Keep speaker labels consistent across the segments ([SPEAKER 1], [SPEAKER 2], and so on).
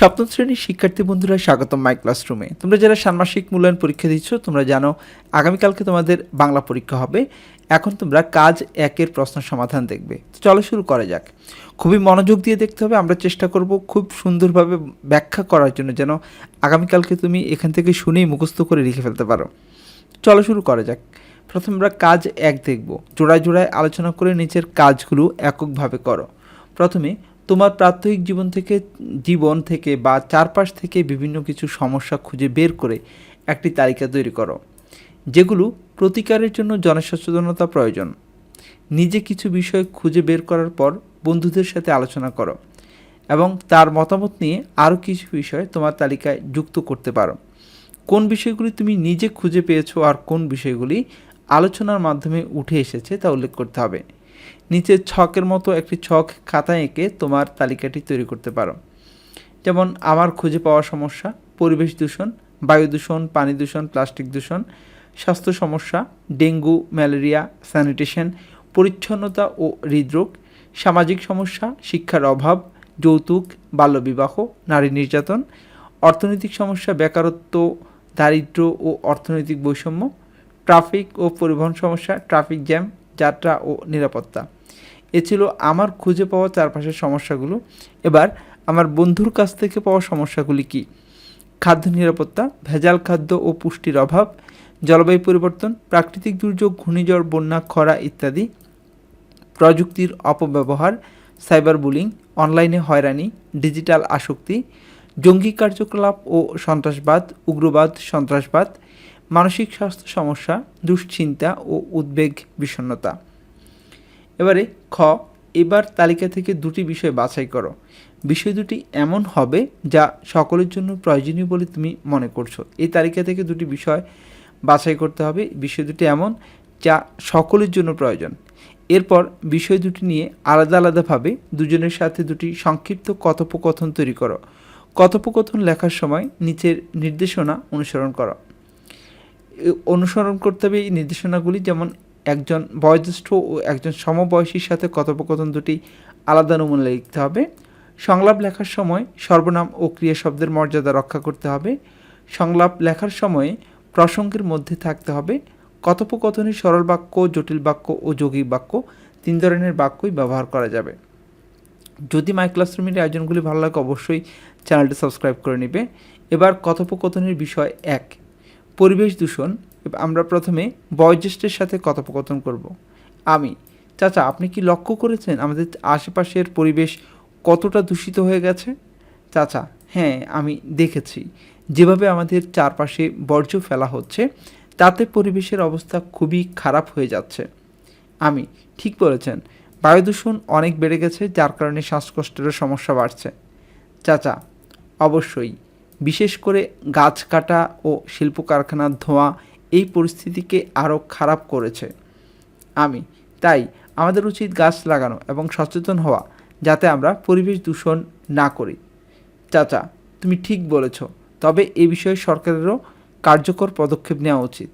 [SPEAKER 1] সপ্তম শ্রেণির শিক্ষার্থী বন্ধুরা, স্বাগতম মাই ক্লাসরুমে তোমরা যারা ষান্মাসিক মূল্যায়ন পরীক্ষা দিচ্ছ, তোমরা জানো আগামীকালকে তোমাদের বাংলা পরীক্ষা হবে। এখন তোমরা কাজ একের প্রশ্ন সমাধান দেখবে। চলো শুরু করা যাক। খুবই মনোযোগ দিয়ে দেখতে হবে, আমরা চেষ্টা করব খুব সুন্দরভাবে ব্যাখ্যা করার জন্য যেন আগামীকালকে তুমি এখান থেকে শুনেই মুখস্থ করে লিখে ফেলতে পারো। চলো শুরু করা যাক। প্রথমে আমরা কাজ এক দেখব। জোড়ায় জোড়ায় আলোচনা করে নিচের কাজগুলো এককভাবে করো। প্রথমে তোমার প্রাত্যহিক জীবন থেকে জীবন থেকে বা চারপাশ থেকে বিভিন্ন কিছু সমস্যা খুঁজে বের করে একটি তালিকা তৈরি করো, যেগুলো প্রতিকারের জন্য জনসচেতনতা প্রয়োজন। নিজে কিছু বিষয় খুঁজে বের করার পর বন্ধুদের সাথে আলোচনা করো এবং তার মতামত নিয়ে আরও কিছু বিষয় তোমার তালিকায় যুক্ত করতে পারো। কোন বিষয়গুলি তুমি নিজে খুঁজে পেয়েছ আর কোন বিষয়গুলি আলোচনার মাধ্যমে উঠে এসেছে তা উল্লেখ করতে হবে। নিচের ছকের মতো একটি ছক খাতায় এঁকে তোমার তালিকাটি তৈরি করতে পারো। যেমন, আমার খুঁজে পাওয়া সমস্যা, পরিবেশ দূষণ, বায়ু দূষণ, পানি দূষণ, প্লাস্টিক দূষণ, স্বাস্থ্য সমস্যা, ডেঙ্গু, ম্যালেরিয়া, স্যানিটেশন, পরিচ্ছন্নতা ও হৃদরোগ, সামাজিক সমস্যা, শিক্ষার অভাব, যৌতুক, বাল্যবিবাহ, নারী নির্যাতন, অর্থনৈতিক সমস্যা, বেকারত্ব দারিদ্র ও অর্থনৈতিক বৈষম্য, ট্রাফিক ও পরিবহন সমস্যা, ট্রাফিক জ্যাম যাত্রা ও নিরাপত্তা। এ ছিল আমার খুঁজে পাওয়া চারপাশের সমস্যাগুলো। এবার আমার বন্ধুর কাছ থেকে পাওয়া সমস্যাগুলি কি? খাদ্য নিরাপত্তা, ভেজাল খাদ্য ও পুষ্টির অভাব, জলবায়ু পরিবর্তন, প্রাকৃতিক দুর্যোগ, ঘূর্ণিঝড়, বন্যা, খরা ইত্যাদি, প্রযুক্তির অপব্যবহার, সাইবার বুলিং, অনলাইনে হয়রানি, ডিজিটাল আসক্তি, জঙ্গি কার্যকলাপ ও সন্ত্রাসবাদ, উগ্রবাদ, সন্ত্রাসবাদ মানসিক স্বাস্থ্য সমস্যা, দুশ্চিন্তা ও উদ্বেগ বিষণ্ণতা। এবারে খ, এবার তালিকা থেকে দুটি বিষয় বাছাই করো। বিষয় দুটি এমন হবে যা সকলের জন্য প্রয়োজনীয় বলে তুমি মনে করছ। এই তালিকা থেকে দুটি বিষয় বাছাই করতে হবে। বিষয় দুটি এমন যা সকলের জন্য প্রয়োজন। এরপর বিষয় দুটি নিয়ে আলাদা আলাদাভাবে দুজনের সাথে দুটি সংক্ষিপ্ত কথোপকথন তৈরি করো। কথোপকথন লেখার সময় নিচের নির্দেশনা অনুসরণ করো। অনুসরণ করতে হবে এই নির্দেশনাগুলি। যেমন একজন বয়োজ্যেষ্ঠ ও একজন সমবয়সীর সাথে কথোপকথন দুটি আলাদা নমুনা লিখতে হবে। সংলাপ লেখার সময় সর্বনাম ও ক্রিয়া শব্দের মর্যাদা রক্ষা করতে হবে। সংলাপ লেখার সময়ে প্রসঙ্গের মধ্যে থাকতে হবে। কথোপকথনে সরল বাক্য, জটিল বাক্য ও যৌগিক বাক্য তিন ধরনের বাক্যই ব্যবহার করা যাবে। যদি মাই ক্লাসরুমের আয়োজনগুলি ভালো লাগে, অবশ্যই চ্যানেলটি সাবস্ক্রাইব করে নেবে। এবার কথোপকথনের বিষয় এক। পরিবেশ দূষণ আমরা প্রথমে বয়োজ্যেষ্ঠের সাথে কথোপকথন করব। আমি, চাচা, আপনি কি লক্ষ্য করেছেন আমাদের আশেপাশের পরিবেশ কতটা দূষিত হয়ে গেছে? চাচা হ্যাঁ আমি দেখেছি। যেভাবে আমাদের চারপাশে বর্জ্য ফেলা হচ্ছে, তাতে পরিবেশের অবস্থা খুবই খারাপ হয়ে যাচ্ছে। আমি, ঠিক বলেছেন, বায়ু দূষণ অনেক বেড়ে গেছে, যার কারণে শ্বাসকষ্টেরও সমস্যা বাড়ছে। চাচা, অবশ্যই। বিশেষ করে গাছ কাটা ও শিল্প কারখানার ধোঁয়া এই পরিস্থিতিকে আরও খারাপ করেছে। আমি, তাই আমাদের উচিত গাছ লাগানো এবং সচেতন হওয়া যাতে আমরা পরিবেশ দূষণ না করি। চাচা, তুমি ঠিক বলেছ, তবে এ বিষয়ে সরকারেরও কার্যকর পদক্ষেপ নেওয়া উচিত।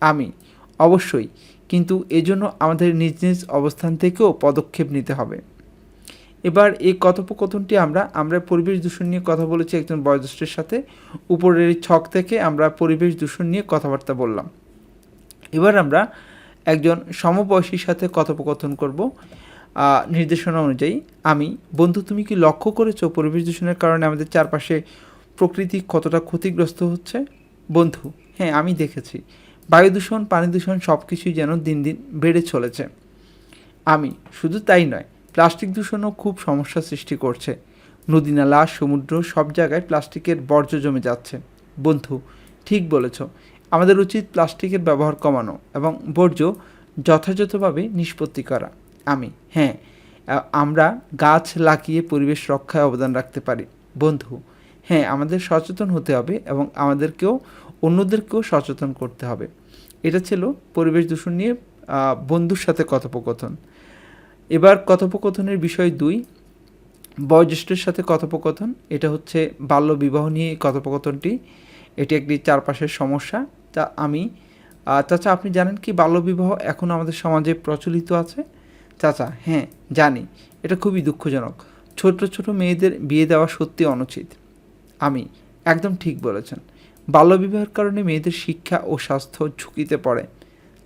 [SPEAKER 1] আমি, অবশ্যই, কিন্তু এজন্য আমাদের নিজ নিজ অবস্থান থেকেও পদক্ষেপ নিতে হবে। এবার এই কথোপকথনটি আমরা আমরা পরিবেশ দূষণ নিয়ে কথা বলেছি একজন বয়োজ্যেষ্ঠের সাথে। উপরের ছক থেকে আমরা পরিবেশ দূষণ নিয়ে কথাবার্তা বললাম। এবার আমরা একজন সমবয়সীর সাথে কথোপকথন করব। নির্দেশনা অনুযায়ী, আমি, বন্ধু, তুমি কি লক্ষ্য করেছ পরিবেশ দূষণের কারণে আমাদের চারপাশে প্রকৃতি কতটা ক্ষতিগ্রস্ত হচ্ছে? বন্ধু হ্যাঁ আমি দেখেছি। বায়ু দূষণ, পানি দূষণ সব কিছুই যেন দিন দিন বেড়ে চলেছে। আমি, শুধু তাই নয় প্লাস্টিক দূষণও খুব সমস্যা সৃষ্টি করছে। নদী, নালা, সমুদ্র সব জায়গায় প্লাস্টিকের বর্জ্য জমে যাচ্ছে। বন্ধু, ঠিক বলেছ। আমাদের উচিত প্লাস্টিকের ব্যবহার কমানো এবং বর্জ্য যথাযথভাবে নিষ্পত্তি করা। আমি হ্যাঁ আমরা গাছ লাগিয়ে পরিবেশ রক্ষায় অবদান রাখতে পারি। বন্ধু হ্যাঁ আমাদের সচেতন হতে হবে এবং আমাদেরকেও, অন্যদেরকেও সচেতন করতে হবে। এটা ছিল পরিবেশ দূষণ নিয়ে বন্ধুর সাথে কথোপকথন। এবার কথোপকথনের বিষয় দুই। বয়োজ্যেষ্ঠের সাথে কথোপকথন, এটা হচ্ছে বাল্য বিবাহ নিয়ে কথোপকথনটি। এটি একটি চারপাশের সমস্যা। তা আমি চাচা আপনি জানেন কি বাল্যবিবাহ এখন আমাদের সমাজে প্রচলিত আছে? চাচা হ্যাঁ জানি। এটা খুবই দুঃখজনক। ছোট ছোট মেয়েদের বিয়ে দেওয়া সত্যি অনুচিত। আমি, একদম ঠিক বলেছেন। বাল্যবিবাহের কারণে মেয়েদের শিক্ষা ও স্বাস্থ্য ঝুঁকিতে পড়ে।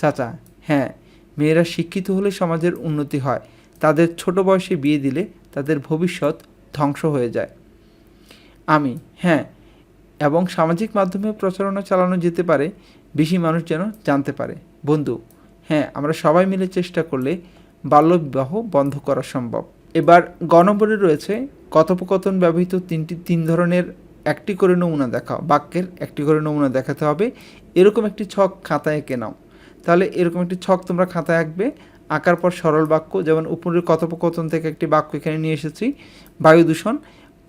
[SPEAKER 1] চাচা হ্যাঁ মেয়েরা শিক্ষিত হলে সমাজের উন্নতি হয়। তাদের ছোট বয়সে বিয়ে দিলে তাদের ভবিষ্যৎ ধ্বংস হয়ে যায়। আমি হ্যাঁ এবং সামাজিক মাধ্যমে প্রচারণা চালানো যেতে পারে, বেশি মানুষ যেন জানতে পারে। বন্ধু হ্যাঁ আমরা সবাই মিলে চেষ্টা করলে বাল্যবিবাহ বন্ধ করা সম্ভব। এবার গ নম্বরে রয়েছে, কথোপকথন ব্যবহৃত তিনটি, তিন ধরনের, একটি করে নমুনা দেখাও। বাক্যের একটি করে নমুনা দেখাতে হবে। এরকম একটি ছক খাতায় এঁকে নাও। তাহলে এরকম একটি ছক তোমরা খাতায় আঁকবে। আঁকার পর সরল বাক্য, যেমন উপরের কথোপকথন থেকে একটি বাক্য এখানে নিয়ে এসেছি। বায়ু দূষণ,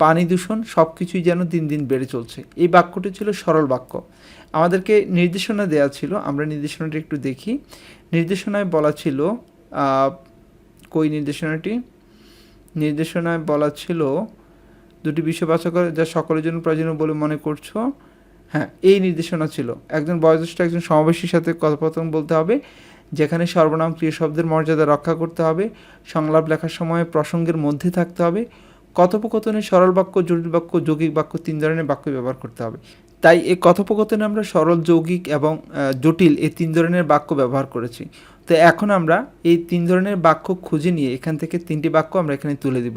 [SPEAKER 1] পানি দূষণ সব কিছুই যেন দিন দিন বেড়ে চলছে। এই বাক্যটি ছিল সরল বাক্য। আমাদেরকে নির্দেশনা দেওয়া ছিল, আমরা নির্দেশনাটি একটু দেখি। নির্দেশনায় বলা ছিল কই নির্দেশনাটি? নির্দেশনায় বলা ছিল, দুটি করে যা সকলের জন্য প্রয়োজনীয় বলে মনে করছ। হ্যাঁ এই নির্দেশনা ছিল। একজন বয়োজ্যেষ্ঠ, একজন সমাবেশীর সাথে কথোপকথন বলতে হবে, যেখানে সর্বনাম ক্রিয়া শব্দের মর্যাদা রক্ষা করতে হবে, সংলাপ লেখার সময় প্রসঙ্গের মধ্যে থাকতে হবে কথোপকথনে সরল বাক্য, জটিল বাক্য, যৌগিক বাক্য, তিন ধরনের বাক্য ব্যবহার করতে হবে। তাই এই কথোপকথনে আমরা সরল, যৌগিক এবং জটিল এই তিন ধরনের বাক্য ব্যবহার করেছি। তো এখন আমরা এই তিন ধরনের বাক্য খুঁজে নিয়ে এখান থেকে তিনটি বাক্য আমরা এখানে তুলে দিব।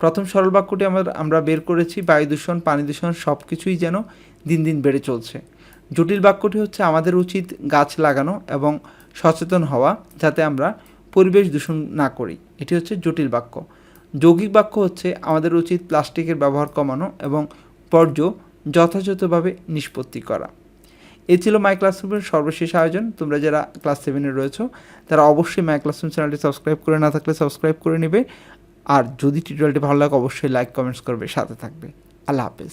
[SPEAKER 1] প্রথম সরল বাক্যটি আমরা আমরা বের করেছি, বায়ু দূষণ, পানি দূষণ সব কিছুই যেন দিন দিন বেড়ে চলছে। জটিল বাক্যটি হচ্ছে আমাদের উচিত গাছ লাগানো এবং সচেতন হওয়া যাতে আমরা পরিবেশ দূষণ না করি। এটি হচ্ছে জটিল বাক্য। যৌগিক বাক্য হচ্ছে আমাদের উচিত প্লাস্টিকের ব্যবহার কমানো এবং বর্জ্য যথাযথভাবে নিষ্পত্তি করা। এ ছিল মাই ক্লাসরুমের সর্বশেষ আয়োজন। তোমরা যারা ক্লাস সেভেনে রয়েছো, তারা অবশ্যই মাই ক্লাসরুম চ্যানেলটি সাবস্ক্রাইব করে না থাকলে সাবস্ক্রাইব করে নেবে। আর যদি টিউটোরিয়ালটি ভালো লাগে অবশ্যই লাইক কমেন্টস করবে সাথে থাকবে। আল্লাহ হাফেজ।